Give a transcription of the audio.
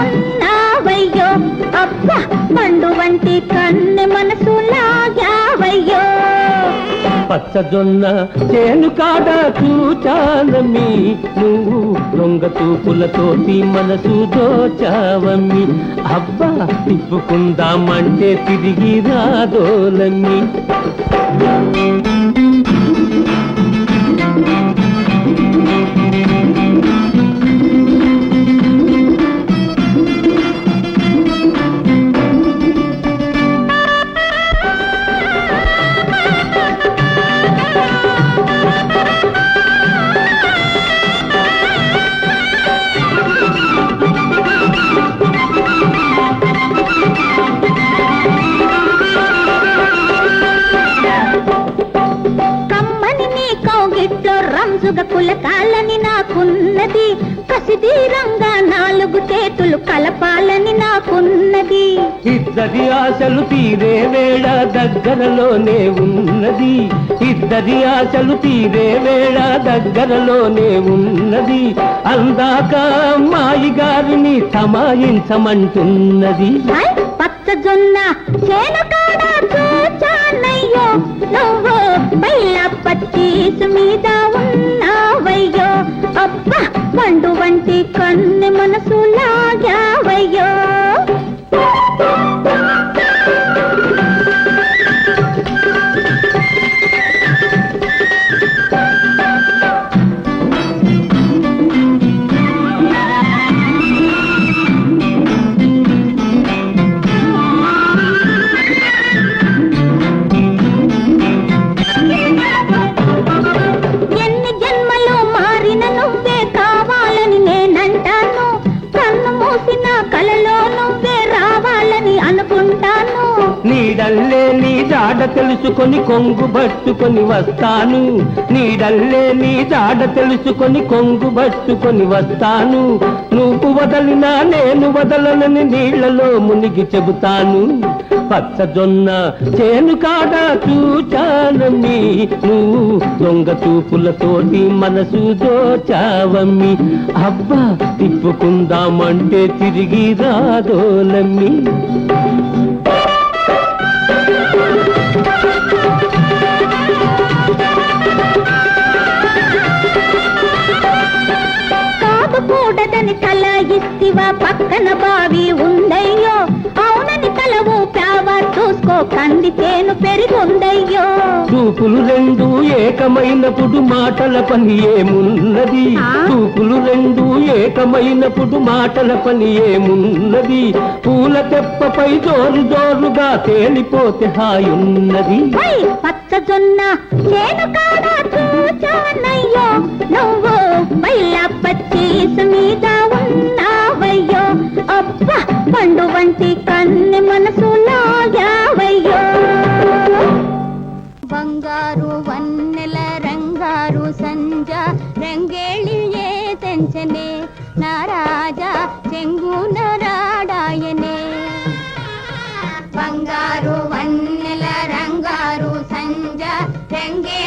ఉన్నావయ్యో. మండు వంటి కన్ను మనసు లాగావయ్యో. పచ్చజొన్న చేను కాదా చూచానమ్మి నువ్వు దొంగ తూపులతోటి మనసు దోచావమ్మి. అబ్బా తిప్పుకుందామంటే తిరిగి రాదోలమ్మి. రంజుగ కులకాలని నాకున్నది కసిదీరంగా నాలుగు చేతులు కలపాలని నాకున్నది. ఇద్దరి ఆశలు తీరే వేళ దగ్గరలోనే ఉన్నది. ఇద్దరి ఆశలు తీరే వేళ దగ్గరలోనే ఉన్నది. అందాక అమ్మాయి గారిని సమాయించమంటున్నది పచ్చజొన్న చూచానయ్యో నువ్వు బయల పచ్చీసు మీద అబ్బా పండు వంటి కన్ను మనసు లాగావయ్యో జాడ తెలుసుకొని కొంగు పట్టుకొని వస్తాను. నీడల్లే నీ జాడ తెలుసుకొని కొంగు పట్టుకొని వస్తాను. నువ్వు వదలినా నేను వదలనని నీళ్ళలో మునిగి చెబుతాను. పచ్చజొన్న చేను కాడ చూచానమ్మి. నువ్వు దొంగ చూపులతోటి మనసు దోచావమ్మి. అబ్బా తిప్పుకుందామంటే తిరిగి రాదోలమ్మి. కాదు కూడదని తల ఇస్తివా పక్కన బావి ఉందయ్యో. అవునని తల ఊపావా చూసుకో కంది తేను పెరిగుందయ్యో. చూపులు రెండు ఏకమైనప్పుడు మాటల పని ఏమున్నది? చూపులు రెండు ఏకమైనప్పుడు మాటల పని ఏమున్నది? పూల తెప్పపై జోరు జోరుగా తేలిపోతే హాయున్నది. పచ్చజొన్న చేను కాడ మనసు లాగావయ్యో బంగారు వన్నెల రంగారు సంజ రంగేళి ఏ తెంచనే? నా రాజా చెంగు నరాడాయనే. బంగారు వన్నెల రంగారు సంజ రంగే